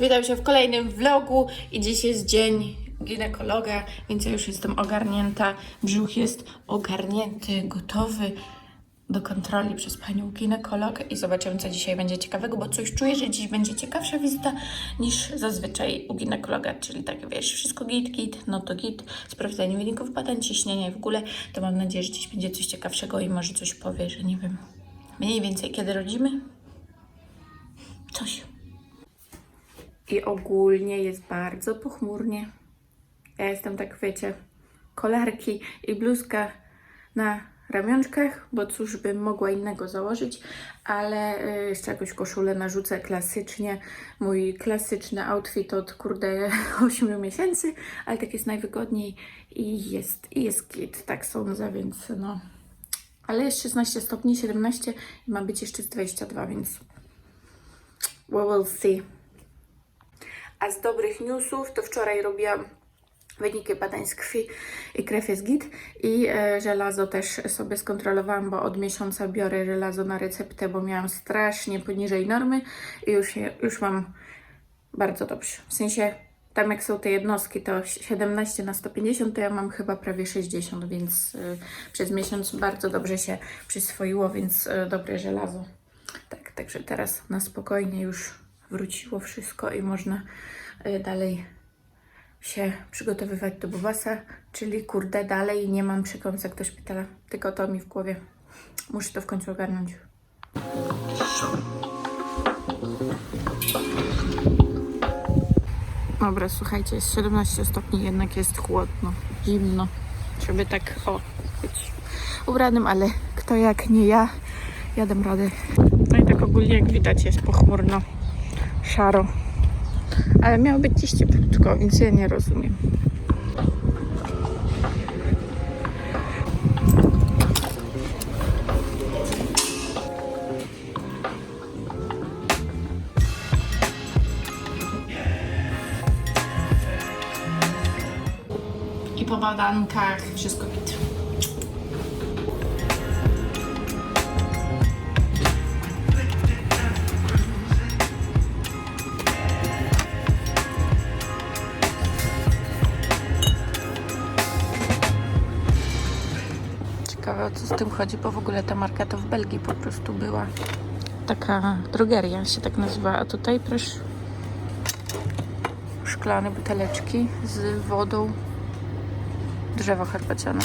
Witam się w kolejnym vlogu i dziś jest dzień ginekologa, więc ja już jestem ogarnięta. Brzuch jest ogarnięty, gotowy do kontroli przez panią ginekolog i zobaczymy, co dzisiaj będzie ciekawego, bo coś czuję, że dziś będzie ciekawsza wizyta niż zazwyczaj u ginekologa, czyli tak wiesz, wszystko git, git, no to git, sprawdzanie wyników badań, ciśnienia i w ogóle, to mam nadzieję, że dziś będzie coś ciekawszego i może coś powie, że nie wiem, mniej więcej kiedy rodzimy, coś. I ogólnie jest bardzo pochmurnie. Ja jestem tak, wiecie, kolarki i bluzka na ramionczkach, bo cóż bym mogła innego założyć, ale y, jeszcze jakąś koszulę narzucę klasycznie. Mój klasyczny outfit od kurde 8 miesięcy, ale tak jest najwygodniej i jest, i jest kit, tak sądzę, więc no. Ale jest 16 stopni, 17 i ma być jeszcze z 22, więc we will see. A z dobrych newsów to wczoraj robiłam wyniki badań z krwi i krew jest git i e, żelazo też sobie skontrolowałam, bo od miesiąca biorę żelazo na receptę, bo miałam strasznie poniżej normy i już, już mam bardzo dobrze. W sensie tam jak są te jednostki to 17 na 150, to ja mam chyba prawie 60, więc y, przez miesiąc bardzo dobrze się przyswoiło, więc y, dobre żelazo. Tak, także teraz na spokojnie już wróciło wszystko i można y, dalej się przygotowywać do bobasa, czyli kurde dalej nie mam przekąsek do szpitala, tylko to mi w głowie. Muszę to w końcu ogarnąć. Dobra, słuchajcie, jest 17 stopni, jednak jest chłodno, zimno, żeby tak, o, być ubranym, ale kto jak nie ja, jadę radę. No i tak ogólnie jak widać jest pochmurno, szaro, ale miało być dziś cieplutko, więc ja nie rozumiem. I po badankach wszystko Ciekawe o co z tym chodzi, bo w ogóle ta marka to w Belgii po prostu była. Taka drogeria się tak nazywa, a tutaj proszę szklane buteleczki z wodą drzewo herbaciane.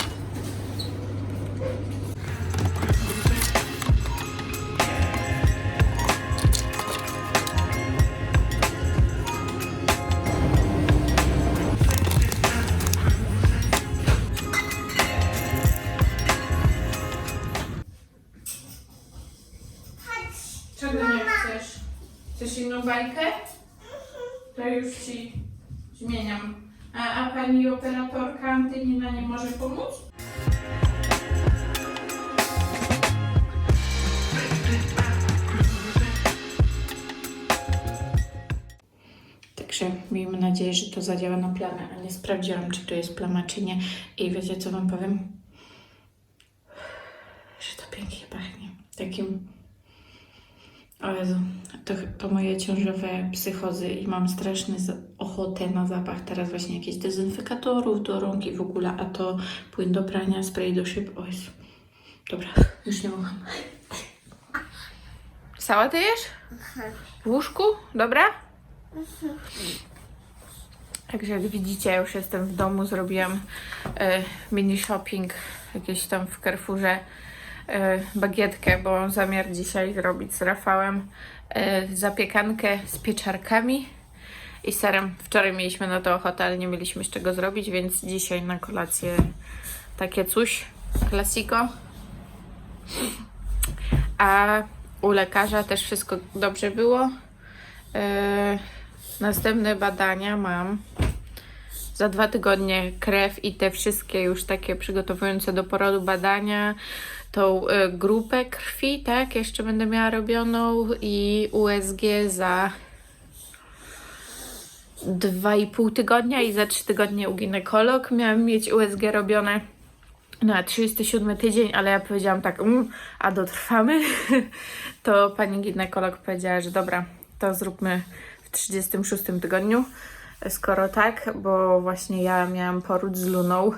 Zmieniam. A, a pani operatorka Antynina nie może pomóc? Także miejmy nadzieję, że to zadziała na plamę, a nie sprawdziłam, czy to jest plama, czy nie. I wiecie, co wam powiem? Że to pięknie pachnie. Takim o Jezu, to, to moje ciążowe psychozy i mam straszny ochotę na zapach teraz właśnie jakichś dezynfekatorów do rąk i w ogóle, a to płyn do prania, spray do szyb, o Jezu. Dobra, już nie mogę. Sałatę jesz? W łóżku? Dobra? Także jak widzicie, już jestem w domu, zrobiłam e, mini shopping jakieś tam w Carrefourze bagietkę, bo mam zamiar dzisiaj zrobić z Rafałem e, zapiekankę z pieczarkami i serem. Wczoraj mieliśmy na to ochotę, ale nie mieliśmy z czego zrobić, więc dzisiaj na kolację takie coś, klasiko. A u lekarza też wszystko dobrze było. E, następne badania mam za dwa tygodnie krew i te wszystkie już takie przygotowujące do porodu badania, tą y, grupę krwi, tak, jeszcze będę miała robioną i USG za dwa i pół tygodnia i za trzy tygodnie u ginekolog. Miałam mieć USG robione na 37 tydzień, ale ja powiedziałam tak, mm, a dotrwamy, to pani ginekolog powiedziała, że dobra, to zróbmy w 36 tygodniu. Skoro tak, bo właśnie ja miałam poród z Luną.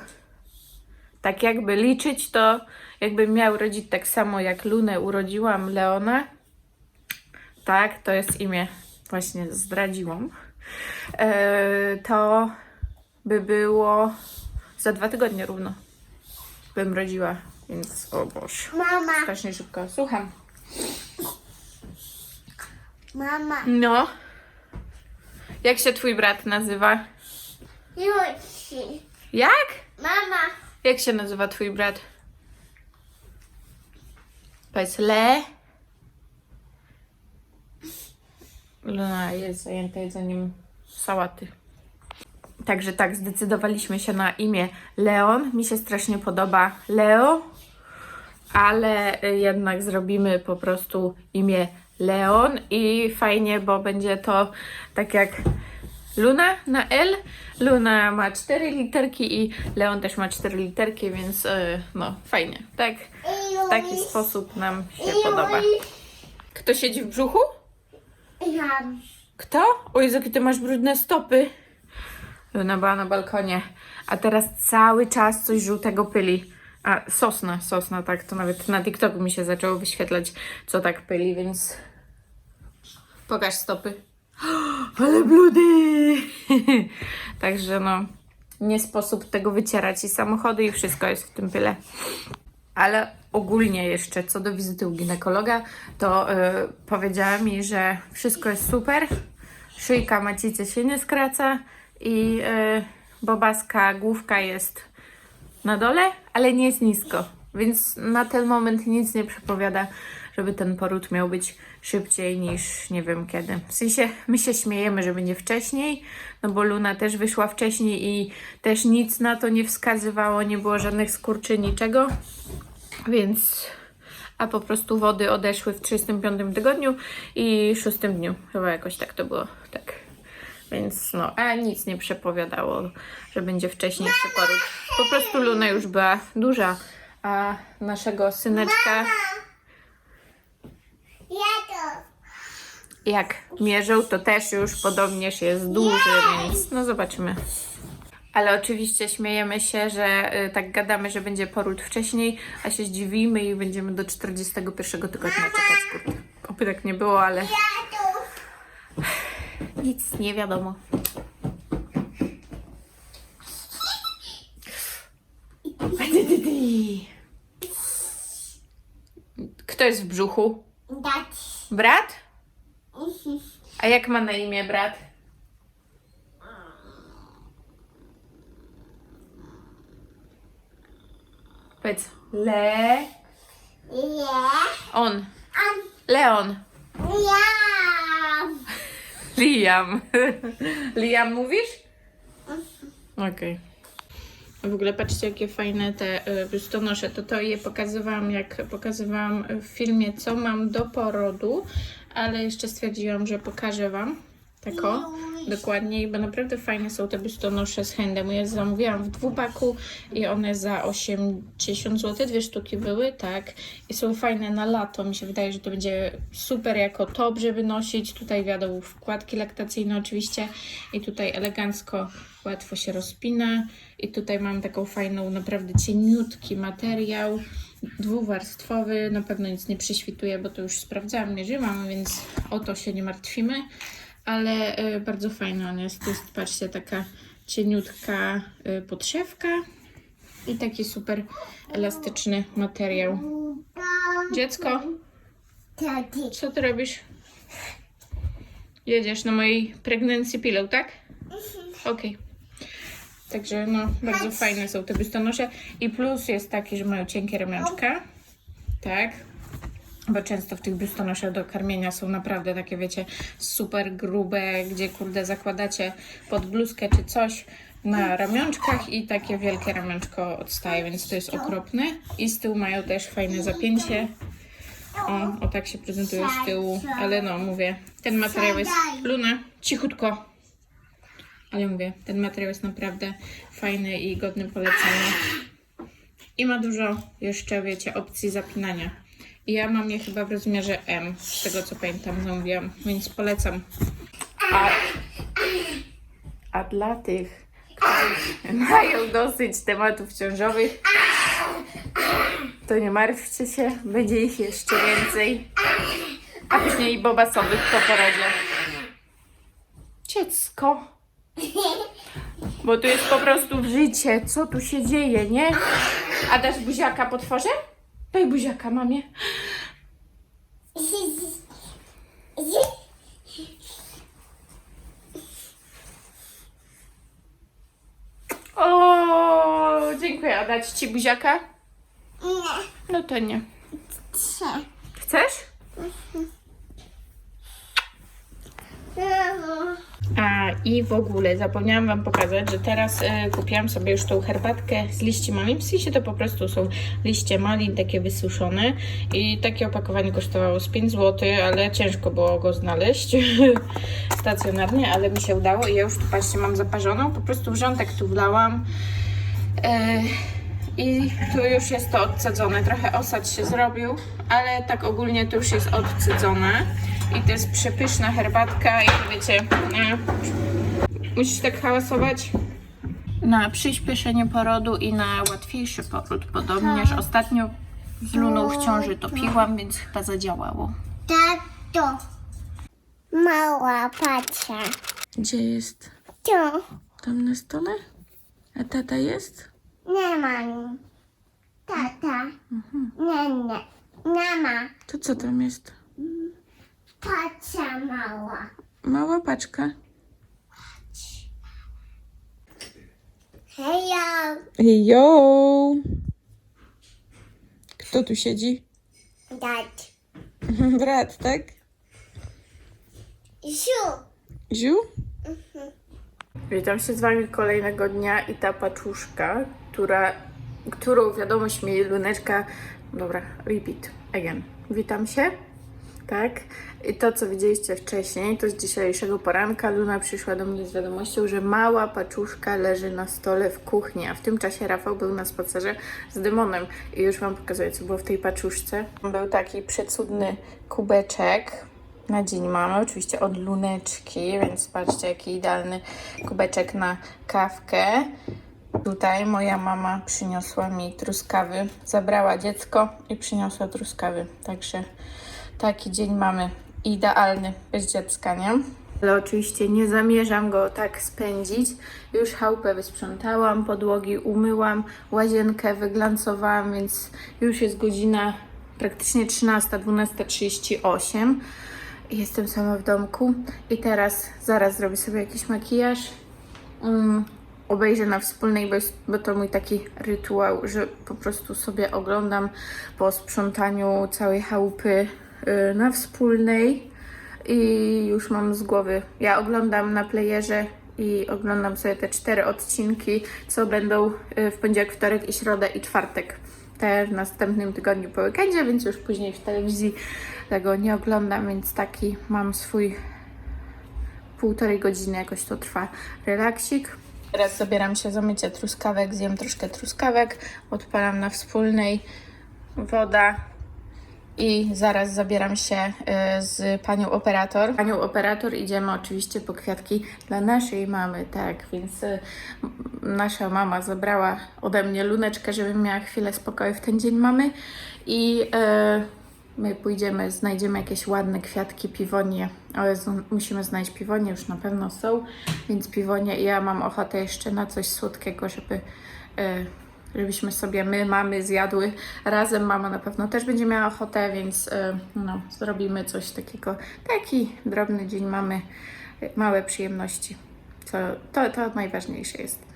Tak jakby liczyć, to jakbym miał rodzić tak samo jak Lunę urodziłam Leona. Tak, to jest imię, właśnie zdradziłam. E, to by było za dwa tygodnie równo. Bym rodziła, więc o Boże. Mama, Strasznie szybko. Słucham. mama, No. Jak się twój brat nazywa? Lucy. Jak? Mama, Jak się nazywa twój brat? Powiedz Le. Luna jest zajęta jedzeniem sałaty. Także tak, zdecydowaliśmy się na imię Leon. Mi się strasznie podoba Leo, ale jednak zrobimy po prostu imię Leon i fajnie, bo będzie to tak jak Luna na L. Luna ma cztery literki i Leon też ma cztery literki, więc y, no fajnie. Tak, w taki sposób nam się podoba. Kto siedzi w brzuchu? Ja. Kto? O Jezu, jakie ty masz brudne stopy. Luna była na balkonie, a teraz cały czas coś żółtego pyli. A, sosna, sosna, tak, to nawet na TikToku mi się zaczęło wyświetlać, co tak pyli, więc... Pokaż stopy. Ale bludy! Także no, nie sposób tego wycierać i samochody i wszystko jest w tym pyle. Ale ogólnie jeszcze co do wizyty u ginekologa, to y, powiedziała mi, że wszystko jest super. Szyjka macicy się nie skraca i y, bobaska główka jest na dole, ale nie jest nisko. Więc na ten moment nic nie przepowiada, żeby ten poród miał być szybciej niż nie wiem kiedy. W sensie my się śmiejemy, że będzie wcześniej, no bo Luna też wyszła wcześniej i też nic na to nie wskazywało, nie było żadnych skurczy, niczego. Więc, a po prostu wody odeszły w 35 tygodniu i 6 dniu. Chyba jakoś tak to było, tak. Więc no, a nic nie przepowiadało, że będzie wcześniejszy poród. Po prostu Luna już była duża, a naszego syneczka jak mierzył, to też już podobnież jest duży, więc no zobaczymy. Ale oczywiście śmiejemy się, że y, tak gadamy, że będzie poród wcześniej, a się zdziwimy i będziemy do 41 tygodnia czekać. Tak nie było, ale. Nic nie wiadomo. Kto jest w brzuchu? Dać. Brat? A jak ma na imię brat? Powiedz. Le. On. Leon. Liam. Liam mówisz? Okej. W ogóle patrzcie, jakie fajne te y, biustonosze. To to je pokazywałam, jak pokazywałam w filmie, co mam do porodu, ale jeszcze stwierdziłam, że pokażę Wam. Tak o, dokładniej, bo naprawdę fajne są te biustonosze z handem. Ja zamówiłam w dwupaku i one za 80 zł, dwie sztuki były, tak. I są fajne na lato. Mi się wydaje, że to będzie super jako top, żeby nosić. Tutaj wiadomo, wkładki laktacyjne oczywiście i tutaj elegancko, łatwo się rozpina. I tutaj mam taką fajną, naprawdę cieniutki materiał, dwuwarstwowy. Na pewno nic nie przyśwituje, bo to już sprawdzałam, mierzyłam, więc o to się nie martwimy. Ale y, bardzo fajna on jest. To jest, patrzcie, taka cieniutka y, podszewka i taki super elastyczny materiał. Dziecko, co ty robisz? Jedziesz na mojej pregnancy pillow, tak? Okej. Także no, bardzo fajne są te biustonosze. I plus jest taki, że mają cienkie ramionczka. Tak. Bo często w tych biustonoszach do karmienia są naprawdę takie, wiecie, super grube, gdzie kurde zakładacie pod bluzkę czy coś na ramionczkach i takie wielkie ramionczko odstaje, więc to jest okropne. I z tyłu mają też fajne zapięcie. O, o tak się prezentują z tyłu, ale no mówię, ten materiał jest... Luna, cichutko. Ale mówię, ten materiał jest naprawdę fajny i godny polecenia. I ma dużo jeszcze, wiecie, opcji zapinania. Ja mam je chyba w rozmiarze M, z tego co pamiętam, zamówiłam, więc polecam. A, a dla tych, którzy mają dosyć tematów ciążowych, to nie martwcie się, będzie ich jeszcze więcej. A później bobasowych po porodzie. Dziecko. Bo tu jest po prostu życie. Co tu się dzieje, nie? A dasz buziaka potworze? Daj buziaka mamie. O, dziękuję. A dać ci buziaka? Nie. No to nie. Trzy. Chcesz? A i w ogóle zapomniałam Wam pokazać, że teraz e, kupiłam sobie już tą herbatkę z liści malin. W sensie to po prostu są liście malin takie wysuszone i takie opakowanie kosztowało z 5 zł, ale ciężko było go znaleźć stacjonarnie, ale mi się udało i ja już tu patrzcie mam zaparzoną. Po prostu wrzątek tu wlałam. E, i tu już jest to odcedzone. Trochę osad się zrobił, ale tak ogólnie to już jest odcedzone. I to jest przepyszna herbatka i wiecie, e, musisz tak hałasować na przyspieszenie porodu i na łatwiejszy poród. Podobnież ostatnio z Luną w ciąży to piłam, więc chyba zadziałało. Tato. Mała pacia. Gdzie jest? Tu. Tam na stole? A tata jest? Nie ma. Tata. Nie, nie. Nie ma. To co tam jest? Pacia mała. Mała paczka. Hejo. Jo! Kto tu siedzi? Dad. Brat, tak? Ziu. Ziu? Witam się z Wami kolejnego dnia i ta paczuszka, która, którą wiadomość mi Luneczka... Dobra, repeat again. Witam się. Tak. I to, co widzieliście wcześniej, to z dzisiejszego poranka Luna przyszła do mnie z wiadomością, że mała paczuszka leży na stole w kuchni, a w tym czasie Rafał był na spacerze z demonem i już Wam pokazuję, co było w tej paczuszce. Był taki przecudny kubeczek na dzień mamy, oczywiście od luneczki, więc patrzcie, jaki idealny kubeczek na kawkę. Tutaj moja mama przyniosła mi truskawy, zabrała dziecko i przyniosła truskawy, także taki dzień mamy idealny bez dziecka, nie? Ale oczywiście nie zamierzam go tak spędzić. Już chałupę wysprzątałam, podłogi umyłam, łazienkę wyglancowałam, więc już jest godzina praktycznie 13, 12.38. Jestem sama w domku i teraz zaraz zrobię sobie jakiś makijaż. Mm, obejrzę na wspólnej, bo, jest, bo to mój taki rytuał, że po prostu sobie oglądam po sprzątaniu całej chałupy na wspólnej i już mam z głowy. Ja oglądam na playerze i oglądam sobie te cztery odcinki, co będą y, w poniedziałek, wtorek i środę i czwartek. Te w następnym tygodniu po weekendzie, więc już później w telewizji tego nie oglądam, więc taki mam swój półtorej godziny jakoś to trwa relaksik. Teraz zabieram się za mycie truskawek, zjem troszkę truskawek, odpalam na wspólnej woda i zaraz zabieram się y, z panią operator. Panią operator idziemy oczywiście po kwiatki dla naszej mamy, tak, więc y, nasza mama zabrała ode mnie luneczkę, żebym miała chwilę spokoju w ten dzień mamy i y, My pójdziemy, znajdziemy jakieś ładne kwiatki, piwonie. O Jezu, musimy znaleźć piwonie, już na pewno są, więc piwonie. I ja mam ochotę jeszcze na coś słodkiego, żeby, żebyśmy sobie my, mamy zjadły razem. Mama na pewno też będzie miała ochotę, więc e, no, zrobimy coś takiego. Taki drobny dzień mamy, małe przyjemności. Co, to, to najważniejsze jest.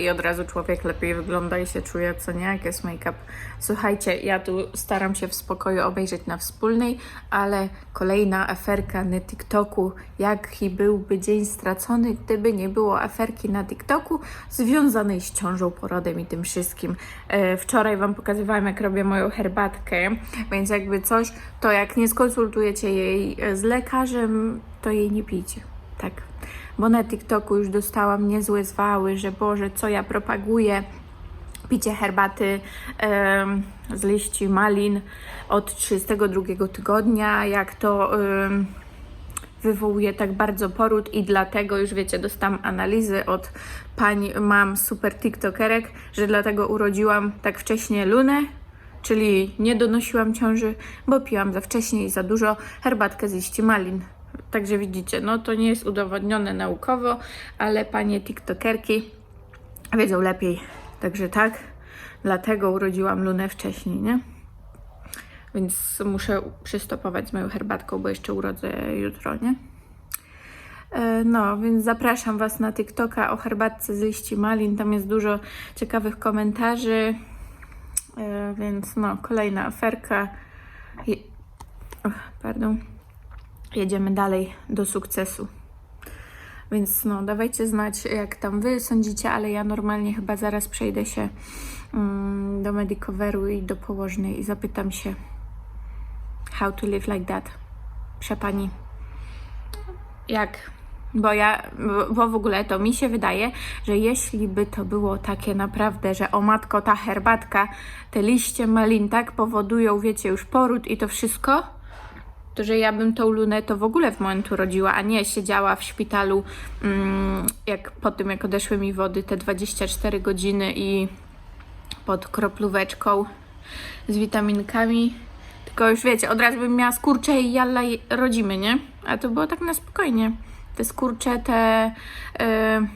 I od razu człowiek lepiej wygląda i się czuje, co nie, jak jest make-up. Słuchajcie, ja tu staram się w spokoju obejrzeć na wspólnej, ale kolejna aferka na TikToku. Jaki byłby dzień stracony, gdyby nie było aferki na TikToku związanej z ciążą, porodem i tym wszystkim. E, wczoraj Wam pokazywałam, jak robię moją herbatkę, więc jakby coś, to jak nie skonsultujecie jej e, z lekarzem, to jej nie pijcie. Tak. Bo na TikToku już dostałam niezłe zwały, że Boże, co ja propaguję. Picie herbaty z liści malin od 32 tygodnia, jak to wywołuje tak bardzo poród i dlatego już wiecie, dostałam analizy od pań mam super tiktokerek, że dlatego urodziłam tak wcześnie Lunę, czyli nie donosiłam ciąży, bo piłam za wcześnie i za dużo herbatkę z liści malin. Także widzicie, no to nie jest udowodnione naukowo, ale panie tiktokerki wiedzą lepiej. Także tak, dlatego urodziłam Lunę wcześniej, nie? Więc muszę przystopować z moją herbatką, bo jeszcze urodzę jutro, nie? E, No, więc zapraszam Was na TikToka o herbatce z liści malin. Tam jest dużo ciekawych komentarzy. E, Więc no, kolejna aferka. Je... Och, pardon. Jedziemy dalej do sukcesu. Więc no, dawajcie znać, jak tam Wy sądzicie, ale ja normalnie chyba zaraz przejdę się mm, do Medicoveru i do położnej i zapytam się, how to live like that. Przepani. Jak? Bo ja, bo w ogóle to mi się wydaje, że jeśli by to było takie naprawdę, że o matko, ta herbatka, te liście malin tak powodują, wiecie, już poród i to wszystko, to że ja bym tą lunę to w ogóle w momentu rodziła, a nie siedziała w szpitalu, mm, jak po tym, jak odeszły mi wody, te 24 godziny i pod kroplóweczką z witaminkami. Tylko już wiecie, od razu bym miała skurcze i jalla rodzimy, nie? A to było tak na spokojnie. Te skurcze, te, yy,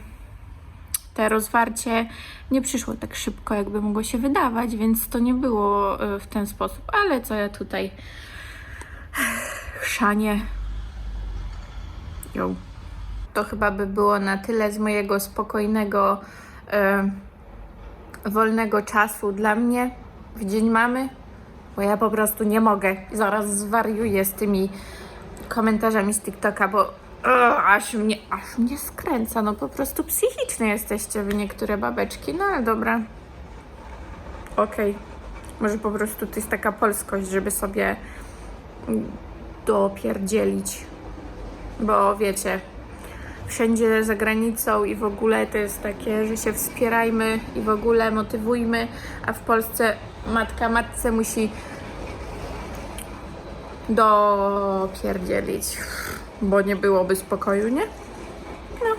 te rozwarcie nie przyszło tak szybko, jakby mogło się wydawać, więc to nie było yy, w ten sposób. Ale co ja tutaj chrzanie. Ją. To chyba by było na tyle z mojego spokojnego, yy, wolnego czasu dla mnie w dzień mamy, bo ja po prostu nie mogę. Zaraz zwariuję z tymi komentarzami z TikToka, bo aż, mnie, aż mnie skręca. No po prostu psychiczne jesteście wy niektóre babeczki. No ale dobra. Okej. Może po prostu to jest taka polskość, żeby sobie dopierdzielić. Bo wiecie, wszędzie za granicą i w ogóle to jest takie, że się wspierajmy i w ogóle motywujmy, a w Polsce matka matce musi dopierdzielić, bo nie byłoby spokoju, nie? No,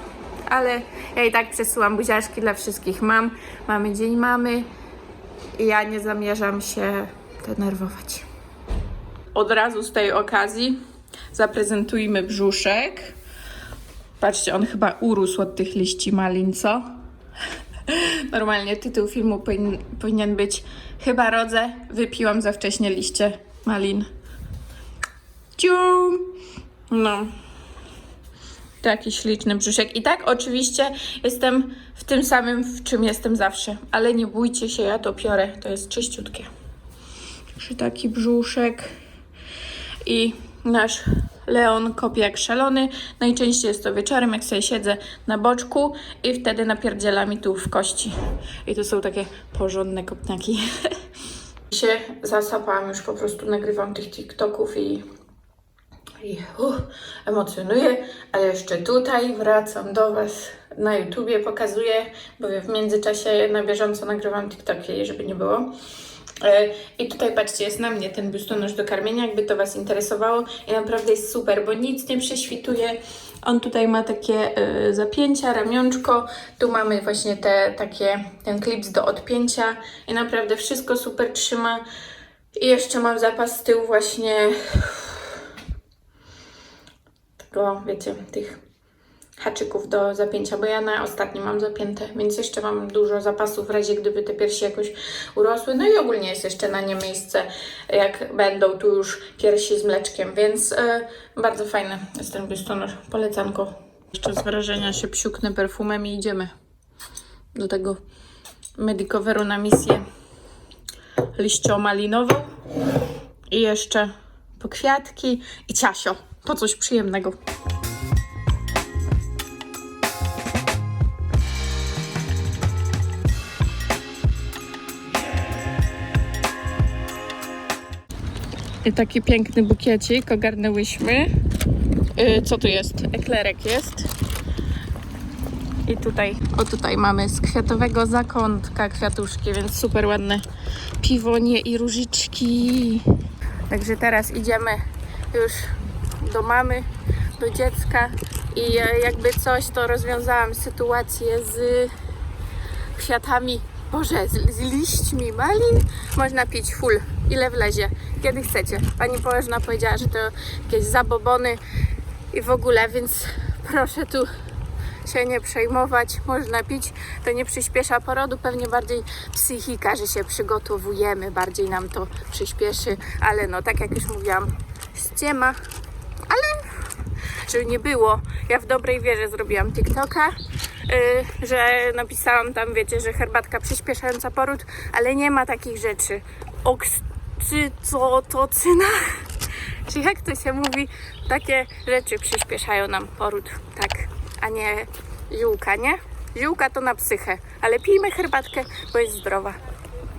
ale ja i tak przesyłam buziaczki dla wszystkich mam. Mamy dzień mamy i ja nie zamierzam się denerwować. Od razu z tej okazji zaprezentujmy brzuszek. Patrzcie, on chyba urósł od tych liści malin, co? Normalnie tytuł filmu powin, powinien być Chyba rodzę, wypiłam za wcześnie liście malin. Cium! No. Taki śliczny brzuszek. I tak oczywiście jestem w tym samym, w czym jestem zawsze. Ale nie bójcie się, ja to piorę. To jest czyściutkie. Także taki brzuszek. I nasz Leon kopie jak szalony. Najczęściej jest to wieczorem, jak sobie siedzę na boczku i wtedy napierdziela mi tu w kości. I to są takie porządne kopniaki. się zasapałam, już po prostu nagrywam tych TikToków i, i uh, emocjonuję, ale jeszcze tutaj wracam do Was na YouTubie, pokazuję, bo w międzyczasie na bieżąco nagrywam TikToki, żeby nie było. E, I tutaj patrzcie, jest na mnie ten biustonosz do karmienia, jakby to Was interesowało. I naprawdę jest super, bo nic nie prześwituje. On tutaj ma takie e, zapięcia, ramionczko. Tu mamy właśnie te takie, ten klips do odpięcia. I naprawdę wszystko super trzyma. I jeszcze mam zapas z tyłu właśnie tego, wiecie, tych haczyków do zapięcia, bo ja na ostatnim mam zapięte, więc jeszcze mam dużo zapasów w razie gdyby te piersi jakoś urosły. No i ogólnie jest jeszcze na nie miejsce, jak będą tu już piersi z mleczkiem, więc e, bardzo fajny jest ten biustonosz, polecanko. Jeszcze z wrażenia się psiuknę perfumem i idziemy do tego Medicoveru na misję liściomalinową i jeszcze po kwiatki i ciasio, po coś przyjemnego. Taki piękny bukiecik ogarnęłyśmy. Y, co tu jest? Eklerek jest. I tutaj, o tutaj mamy z kwiatowego zakątka kwiatuszki, więc super ładne piwonie i różyczki. Także teraz idziemy już do mamy, do dziecka i e, jakby coś, to rozwiązałam sytuację z kwiatami, Boże, z, z liśćmi malin można pić full. Ile wlezie? Kiedy chcecie. Pani położna powiedziała, że to jakieś zabobony i w ogóle, więc proszę tu się nie przejmować, można pić, to nie przyspiesza porodu, pewnie bardziej psychika, że się przygotowujemy, bardziej nam to przyspieszy, ale no tak jak już mówiłam, ściema, ale żeby nie było, ja w dobrej wierze zrobiłam TikToka, yy, że napisałam tam, wiecie, że herbatka przyspieszająca poród, ale nie ma takich rzeczy. Oksytocyna, czy jak to się mówi, takie rzeczy przyspieszają nam poród, tak, a nie ziółka, nie? Ziółka to na psychę, ale pijmy herbatkę, bo jest zdrowa.